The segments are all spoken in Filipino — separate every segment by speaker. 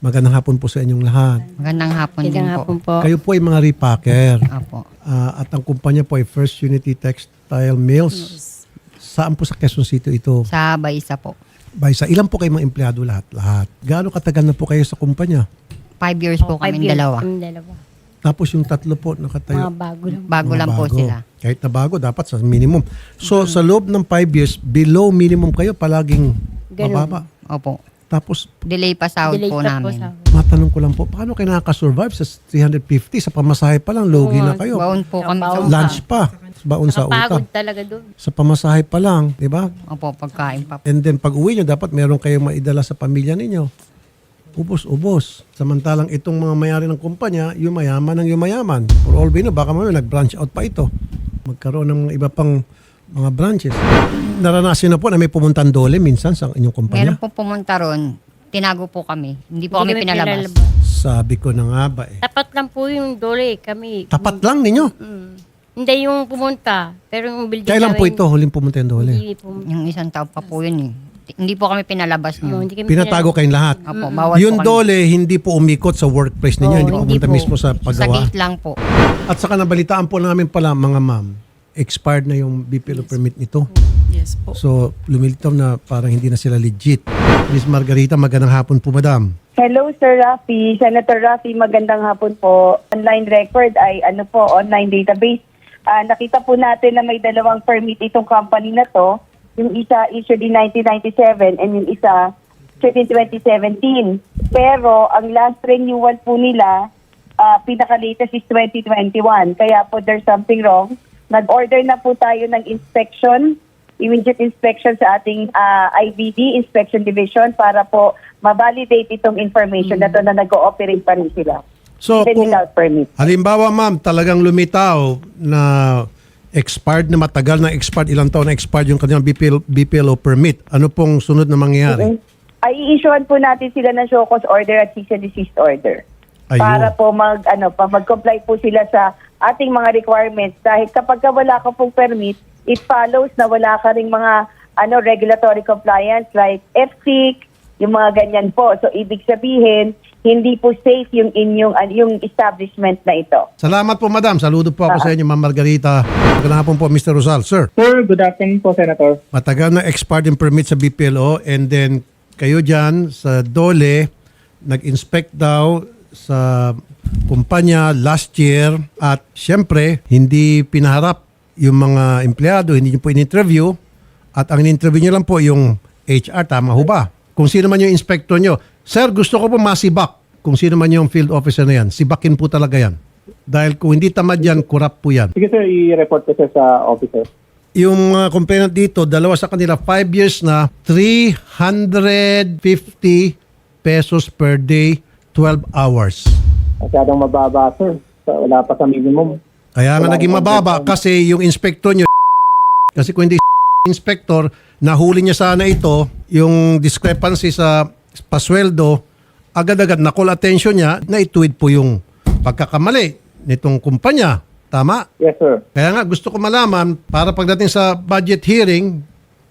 Speaker 1: Magandang hapon po sa inyong lahat.
Speaker 2: Magandang hapon din
Speaker 3: Magandang
Speaker 2: po.
Speaker 3: hapon po.
Speaker 1: Kayo po ay mga repacker.
Speaker 2: Apo.
Speaker 1: Ah, at ang kumpanya po ay First Unity Textile Mills. Saan po sa Quezon City ito?
Speaker 2: Sa Baisa po.
Speaker 1: By sa ilan po kayo mga empleyado lahat? Lahat. Gaano katagal na po kayo sa kumpanya?
Speaker 2: Five years po
Speaker 3: Five
Speaker 2: kami
Speaker 3: years
Speaker 2: dalawa.
Speaker 3: Kami dalawa.
Speaker 1: Tapos yung tatlo po
Speaker 3: Mga
Speaker 1: nakatayo.
Speaker 3: bago lang.
Speaker 2: Bago
Speaker 1: Mga
Speaker 2: lang po
Speaker 1: bago.
Speaker 2: sila.
Speaker 1: Kahit na bago, dapat sa minimum. So, sa loob ng 5 years, below minimum kayo, palaging
Speaker 3: Ganun.
Speaker 1: mababa.
Speaker 2: Opo.
Speaker 1: Tapos,
Speaker 2: Delay pa sahod
Speaker 3: Delay
Speaker 2: po
Speaker 3: pa po
Speaker 2: namin.
Speaker 1: matanong ko lang po, paano kayo nakaka-survive sa 350? Sa pamasahe pa lang, logi na kayo.
Speaker 2: Baon po kami sa utang.
Speaker 1: Lunch pa. Baon sa
Speaker 3: Nakapagod
Speaker 1: utang.
Speaker 3: talaga doon.
Speaker 1: Sa pamasahe pa lang, di ba?
Speaker 2: Opo, pagkain pa po.
Speaker 1: And then, pag uwi nyo, dapat meron kayong maidala sa pamilya ninyo. Ubos-ubos. Samantalang itong mga mayari ng kumpanya, yumayaman ng yumayaman. For all we know, baka mamaya nag-branch out pa ito. Magkaroon ng mga iba pang mga branches. Naranasin na po na may pumuntan dole minsan sa inyong kumpanya.
Speaker 2: Meron po pumunta ron. Tinago po kami. Hindi po
Speaker 3: Hindi
Speaker 2: kami pinalabas.
Speaker 1: Sabi ko na nga ba eh.
Speaker 3: Tapat lang po yung dole kami.
Speaker 1: Tapat lang ninyo.
Speaker 3: Mm. Hindi yung pumunta. Pero yung building
Speaker 1: Kailan po
Speaker 3: namin,
Speaker 1: ito huling pumunta yung dole?
Speaker 3: Hindi po.
Speaker 2: Yung isang taon pa po yun eh. Hindi po kami pinalabas niyo.
Speaker 3: hindi kami
Speaker 1: Pinatago kayong lahat.
Speaker 2: Opo, bawal
Speaker 1: Yung
Speaker 2: po kami.
Speaker 1: dole, hindi po umikot sa workplace ninyo.
Speaker 3: Oo,
Speaker 1: hindi po
Speaker 3: hindi
Speaker 1: pumunta
Speaker 3: po.
Speaker 1: mismo sa
Speaker 2: Sa
Speaker 1: paggawa.
Speaker 2: gate lang po.
Speaker 1: At saka nabalitaan po namin pala, mga ma'am, expired na yung BPLO permit nito.
Speaker 4: Yes po.
Speaker 1: So, lumilitaw na parang hindi na sila legit. Miss Margarita, magandang hapon po, madam.
Speaker 5: Hello, Sir Rafi. Senator Rafi, magandang hapon po. Online record ay ano po, online database. Ah, nakita po natin na may dalawang permit itong company na to. Yung isa issued in 1997 and yung isa issued in 2017. Pero ang last renewal po nila, ah, pinaka-latest is 2021. Kaya po there's something wrong. Nag-order na po tayo ng inspection immediate inspection sa ating ah, IVD, Inspection Division, para po ma-validate itong information na to na nag-ooperate pa rin sila.
Speaker 1: So, kung
Speaker 5: permit.
Speaker 1: halimbawa, ma'am, talagang lumitaw na expired na matagal na expired, ilang taon na expired yung kanilang BPL, BPLO permit, ano pong sunod na mangyayari?
Speaker 5: Ay i-issuean po natin sila ng show cause order at cease and desist order.
Speaker 1: Ayun.
Speaker 5: Para po mag ano pa mag-comply po sila sa ating mga requirements dahil kapag ka wala ka pong permit, it follows na wala ka ring mga ano regulatory compliance like FSIC, yung mga ganyan po. So ibig sabihin, hindi po safe yung inyong yung establishment na ito.
Speaker 1: Salamat po, madam. Saludo po ako sa inyo, ma'am Margarita. Magandang hapon po, Mr. Rosal. Sir,
Speaker 6: Sir, good afternoon po, Senator.
Speaker 1: matagal na expired yung permit sa BPLO and then kayo dyan sa DOLE, nag-inspect daw sa kumpanya last year at syempre, hindi pinaharap yung mga empleyado, hindi nyo po in-interview at ang in-interview nyo lang po yung HR, tama ho ba? Kung sino man yung inspector nyo. Sir, gusto ko po masibak kung sino man yung field officer na yan. Sibakin po talaga yan. Dahil kung hindi tamad yan, kurap po yan.
Speaker 6: Sige sir, i-report ko sir sa officer.
Speaker 1: Yung mga complainant dito, dalawa sa kanila, 5 years na, 350 pesos per day, 12 hours.
Speaker 6: Masyadong mababa sir. So, wala pa sa minimum.
Speaker 1: Kaya nga
Speaker 6: Wala
Speaker 1: naging
Speaker 6: akong
Speaker 1: mababa kasi yung inspector nyo, kasi kung hindi inspector, nahuli niya sana ito, yung discrepancy sa pasweldo, agad-agad na-call attention niya na ituwid po yung pagkakamali nitong kumpanya. Tama?
Speaker 6: Yes sir.
Speaker 1: Kaya nga gusto ko malaman para pagdating sa budget hearing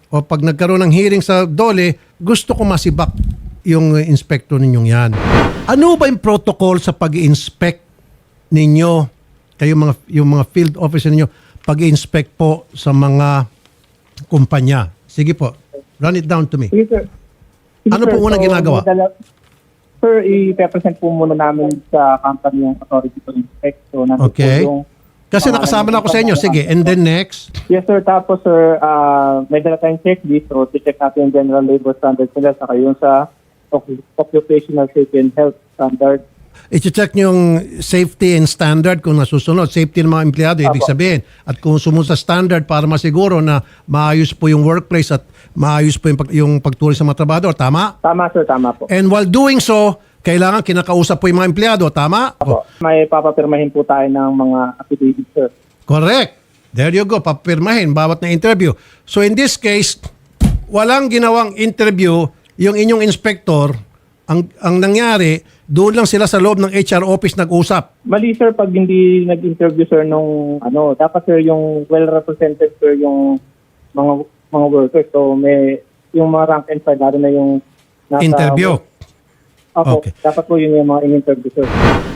Speaker 1: o pag nagkaroon ng hearing sa DOLE, gusto ko masibak yung inspector ninyong yan. Ano ba yung protocol sa pag-inspect ninyo, kayo mga, yung mga field officer ninyo, pag-inspect po sa mga kumpanya? Sige po, run it down to me.
Speaker 6: Sige sir. Sige,
Speaker 1: Ano po unang ginagawa?
Speaker 6: madala- Sir, i-represent po muna namin sa company yung authority to inspect. So,
Speaker 1: Okay.
Speaker 6: po yung
Speaker 1: Kasi nakasama na ako sa inyo. Sige, and then next.
Speaker 6: Yes sir, tapos sir, ah may dala tayong checklist. So, check natin yung general labor standards nila saka yung sa occupational safety and health standard.
Speaker 1: I-check nyo yung safety and standard kung nasusunod. Safety ng mga empleyado, ibig sabihin. At kung sumunod sa standard para masiguro na maayos po yung workplace at maayos po yung, pag, yung pagtuloy sa mga trabador. Tama?
Speaker 6: Tama sir, tama po.
Speaker 1: And while doing so, kailangan kinakausap po yung mga empleyado. Tama?
Speaker 6: Apo. May papapirmahin po tayo ng mga affidavit sir.
Speaker 1: Correct. There you go. Papirmahin bawat na interview. So in this case, walang ginawang interview yung inyong inspector. Ang, ang nangyari, doon lang sila sa loob ng HR office nag-usap.
Speaker 6: Mali sir pag hindi nag-interview sir nung ano, dapat sir yung well represented sir yung mga mga workers. So may yung mga rank and file lalo na yung nasa
Speaker 1: Interview.
Speaker 6: Opo,
Speaker 1: Okay.
Speaker 6: dapat po yun yung mga in-interview, sir.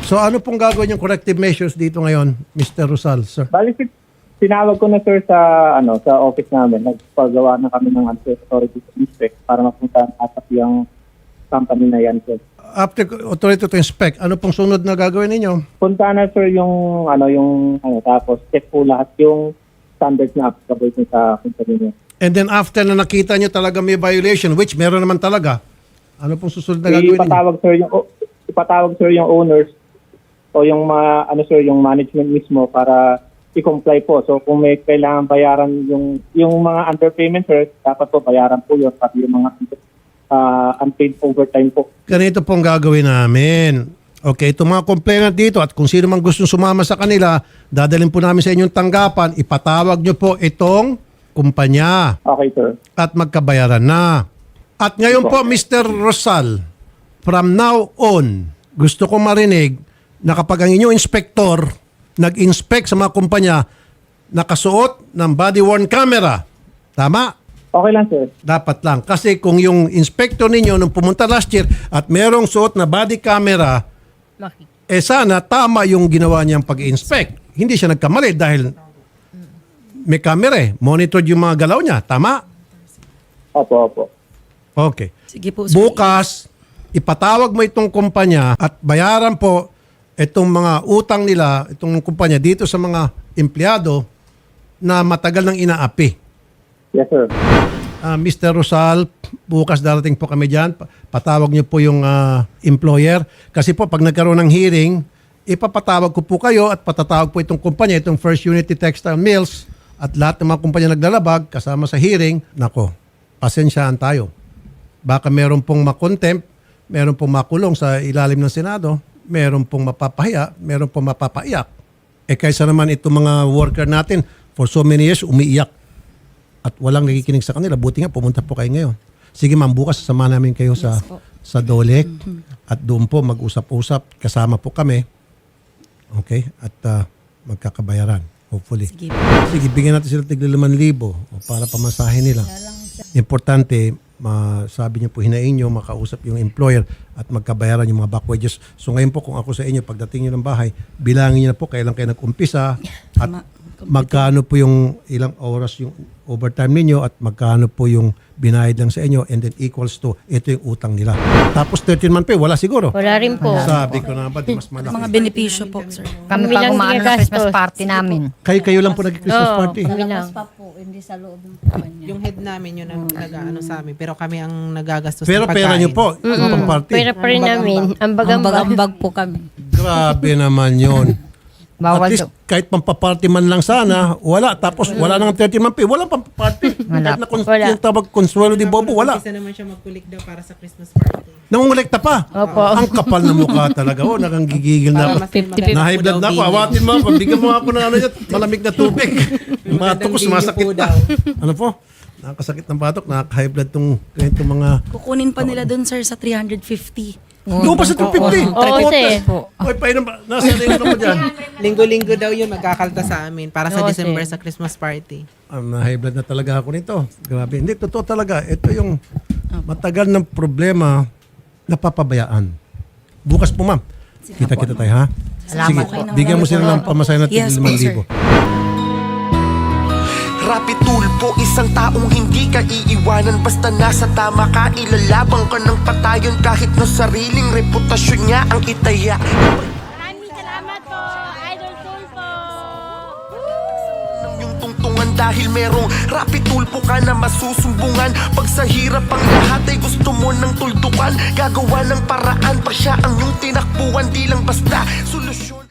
Speaker 1: So ano pong gagawin yung corrective measures dito ngayon, Mr. Rosal, sir?
Speaker 6: Bali, si- tinawag ko na, sir, sa, ano, sa office namin. Nagpagawa na kami ng authority to inspect para mapunta at yung company na yan, sir.
Speaker 1: After authority to inspect, ano pong sunod na gagawin ninyo?
Speaker 6: Punta na, sir, yung, ano, yung, ano, tapos check po lahat yung standards na applicable sa company niya.
Speaker 1: And then after na nakita nyo talaga may violation, which meron naman talaga, ano pong susunod na gagawin ninyo?
Speaker 6: ipatawag sir yung o- ipatawag sir yung owners o yung mga ano sir yung management mismo para i-comply po. So kung may kailangan bayaran yung yung mga underpayment sir, dapat po bayaran po yun pati yung mga ah, unpaid overtime po.
Speaker 1: Ganito pong gagawin namin. Okay, itong mga complainant dito at kung sino man gustong sumama sa kanila, dadalhin po namin sa inyong tanggapan, ipatawag nyo po itong kumpanya
Speaker 6: Okay sir.
Speaker 1: at magkabayaran na. At ngayon po, Mr. Rosal, from now on, gusto ko marinig na kapag ang inyong inspektor nag-inspect sa mga kumpanya, nakasuot ng body-worn camera. Tama?
Speaker 6: Okay lang sir.
Speaker 1: Dapat lang. Kasi kung yung inspector ninyo nung pumunta last year at merong suot na body camera, eh sana tama yung ginawa niyang pag-inspect. Hindi siya nagkamali dahil may camera eh. Monitored yung mga galaw niya. Tama?
Speaker 6: Opo, opo.
Speaker 1: Okay.
Speaker 4: Sige po, sir.
Speaker 1: Bukas, ipatawag mo itong kumpanya at bayaran po itong mga utang nila, itong kumpanya dito sa mga empleyado na matagal nang inaapi.
Speaker 6: Yes sir.
Speaker 1: Ah, Mr. Rosal, bukas darating po kami dyan. Pa- Patawag niyo po yung ah, employer. Kasi po, pag nagkaroon ng hearing, ipapatawag ko po kayo at patatawag po itong kumpanya, itong First Unity Textile Mills at lahat ng mga kumpanya naglalabag kasama sa hearing. Nako, pasensyaan tayo. Baka meron pong makontempt, meron pong makulong sa ilalim ng Senado, meron pong mapapahiya, meron pong mapapaiyak. Eh kaysa naman itong mga worker natin for so many years umiiyak at walang nakikinig sa kanila. Buti nga pumunta po kayo ngayon. Sige ma'am, bukas sasama namin kayo sa sa Dolek at doon po mag-usap-usap. Kasama po kami. Okay? At ah, magkakabayaran. Hopefully.
Speaker 4: Sige.
Speaker 1: Sige, bigyan natin sila tigla 5,000 o para pamasahe nila. Importante, masabi niyo po hinain niyo, makausap yung employer at magkabayaran yung mga back wages. So ngayon po kung ako sa inyo, pagdating niyo ng bahay, bilangin niyo na po kailan kayo nag-umpisa at. Magkano po yung ilang oras yung overtime ninyo at magkano po yung binayad lang sa inyo and then equals to ito yung utang nila. Tapos 13 month pay, wala siguro.
Speaker 3: Wala rin po.
Speaker 1: Sabi ko na ba, di mas
Speaker 4: Mga
Speaker 1: malaki.
Speaker 4: benepisyo po, sir.
Speaker 2: Kami
Speaker 3: Kami
Speaker 2: pa
Speaker 3: lang
Speaker 2: gumaano ng
Speaker 3: ginagastos.
Speaker 2: Christmas party namin.
Speaker 1: Kayo-kayo lang po nag-Christmas
Speaker 3: Oo,
Speaker 1: party.
Speaker 3: kami lang.
Speaker 7: Yung head namin yun ang nag-ano sa amin. Pero kami ang nagagastos
Speaker 1: Pero
Speaker 7: ng
Speaker 1: pera
Speaker 7: pagkain.
Speaker 1: nyo po, yung pang party.
Speaker 3: Pera pa rin namin. Ang bagambag.
Speaker 4: Ambag-ambag po kami.
Speaker 1: Grabe naman yon. At
Speaker 2: Bawal
Speaker 1: least
Speaker 2: daw.
Speaker 1: kahit pampaparty man lang sana, wala. Tapos wala nang 30 man pay, wala pampaparty.
Speaker 2: Wala
Speaker 1: Kahit na kons-
Speaker 3: Wala.
Speaker 1: yung tawag konsuelo di bobo, wala.
Speaker 7: Isa naman siya magkulik daw para sa Christmas party.
Speaker 1: Nangungulekta pa.
Speaker 3: Opo.
Speaker 1: Ang kapal na mukha talaga. Oh, nakangigigil na ako.
Speaker 7: Para mas
Speaker 1: blood na ako. Awatin mo ako. Bigyan mo ako ng ano yan, malamig na tubig. Yung ko
Speaker 7: Magandang
Speaker 1: sumasakit
Speaker 7: bilhin po
Speaker 1: na.
Speaker 7: daw.
Speaker 1: Ano po? Nakakasakit ng batok. Nakaka-high blood tong, ganitong mga...
Speaker 4: Kukunin pa nila dun, sir, sa 350.
Speaker 1: Doon pa sa 250.
Speaker 3: Oo, sir.
Speaker 1: Oy, painom ba? Nasa rin mo dyan.
Speaker 7: Linggo-linggo daw yun magkakalta sa amin para sa
Speaker 3: Oo,
Speaker 7: December sa Christmas party.
Speaker 1: Um, na high blood na talaga ako nito. Grabe. Hindi, totoo talaga. Ito yung matagal ng problema na papabayaan. Bukas po, ma'am. Kita-kita tayo, ha?
Speaker 2: Salamat
Speaker 1: Sige, bigyan mo sila ng pamasahe natin
Speaker 4: Yes, po, sir.
Speaker 1: 5,000.
Speaker 8: Rapid tulpo, isang taong ka iiwanan Basta nasa tama ka, ilalabang ka ng patayon. Kahit na sariling reputasyon niya ang itaya.
Speaker 3: Maraming salamat po, Idol Tulpo.
Speaker 8: ng iyong tungtungan Dahil merong rapid tulpo ka na masusumbungan. Pag sa hirap ang lahat ay gusto mo ng tuldukan. Gagawa ng paraan pa siya ang iyong tinakbuhan. Di lang basta solusyon